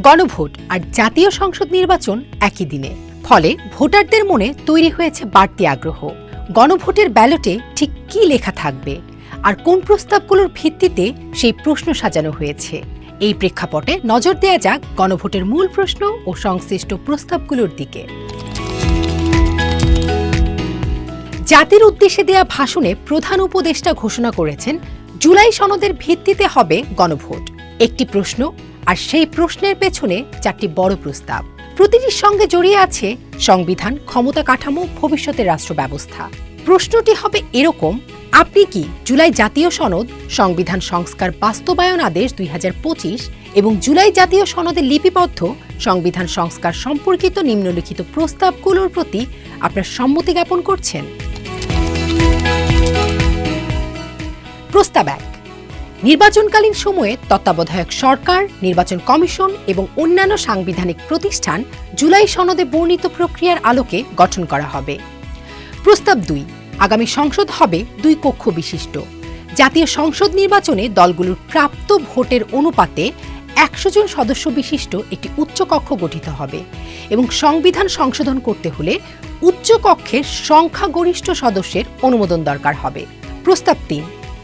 গণভোট আর জাতীয় সংসদ নির্বাচন একই দিনে। ফলে ভোটারদের মনে তৈরি হয়েছে বাড়তি আগ্রহ। গণভোটের ব্যালটে ঠিক কি লেখা থাকবে? আর কোন প্রস্তাবগুলোর ভিত্তিতে সেই প্রশ্ন সাজানো হয়েছে? এই প্রেক্ষাপটে নজর দেয়া যাক গণভোটের মূল প্রশ্ন ও সংশ্লিষ্ট প্রস্তাবগুলোর দিকে। জাতির উদ্দেশ্যে দেয়া ভাষণে প্রধান উপদেষ্টা ঘোষণা করেছেন, জুলাই সনদের ভিত্তিতে হবে গণভোট। একটি প্রশ্ন, আর সেই প্রশ্নের পেছনে চারটি বড় প্রস্তাব। প্রতিটির সঙ্গে জড়িয়ে আছে সংবিধান, ক্ষমতা কাঠামো, ভবিষ্যতের রাষ্ট্র ব্যবস্থা প্রশ্নটি হবে এরকম, আপনি কি জুলাই জাতীয় সনদ, সংবিধান সংস্কার বাস্তবায়ন আদেশ দুই হাজার পঁচিশ এবং জুলাই জাতীয় সনদে লিপিবদ্ধ সংবিধান সংস্কার সম্পর্কিত নিম্নলিখিত প্রস্তাবগুলোর প্রতি আপনার সম্মতি জ্ঞাপন করছেন? প্রস্তাব এক নির্বাচনকালীন সময়ে তত্ত্বাবধায়ক সরকার, নির্বাচন কমিশন এবং অন্যান্য সাংবিধানিক প্রতিষ্ঠান জুলাই সনদে বর্ণিত প্রক্রিয়ার আলোকে গঠন করা হবে। প্রস্তাব দুই, আগামী সংসদ হবে দুই কক্ষ বিশিষ্ট। জাতীয় সংসদ নির্বাচনে দলগুলোর প্রাপ্ত ভোটের অনুপাতে একশো জন সদস্য বিশিষ্ট একটি উচ্চকক্ষ গঠিত হবে এবং সংবিধান সংশোধন করতে হলে উচ্চকক্ষের সংখ্যাগরিষ্ঠ সদস্যের অনুমোদন দরকার হবে। প্রস্তাব তিন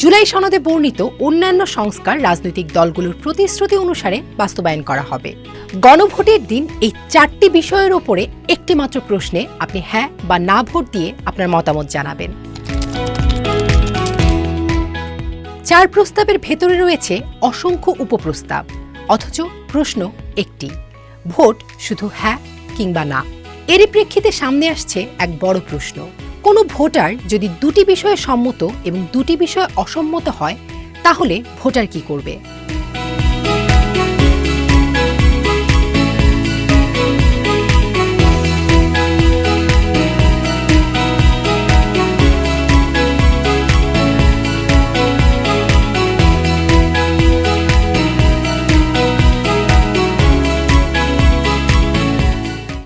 জুলাই সনদে বর্ণিত অন্যান্য সংস্কার রাজনৈতিক দলগুলোর প্রতিশ্রুতি অনুসারে বাস্তবায়ন করা হবে। গণভোটের দিন এই চারটি বিষয়ের ওপরে একটি মাত্র প্রশ্নে আপনি হ্যাঁ বা না ভোট দিয়ে আপনার মতামত জানাবেন। চার প্রস্তাবের ভেতরে রয়েছে অসংখ্য উপপ্রস্তাব, অথচ প্রশ্ন একটি, ভোট শুধু হ্যাঁ কিংবা না। এরই প্রেক্ষিতে সামনে আসছে এক বড় প্রশ্ন। কোনো ভোটার যদি দুটি বিষয়ে সম্মত এবং দুটি বিষয়ে অসম্মত হয়, তাহলে ভোটার কি করবে?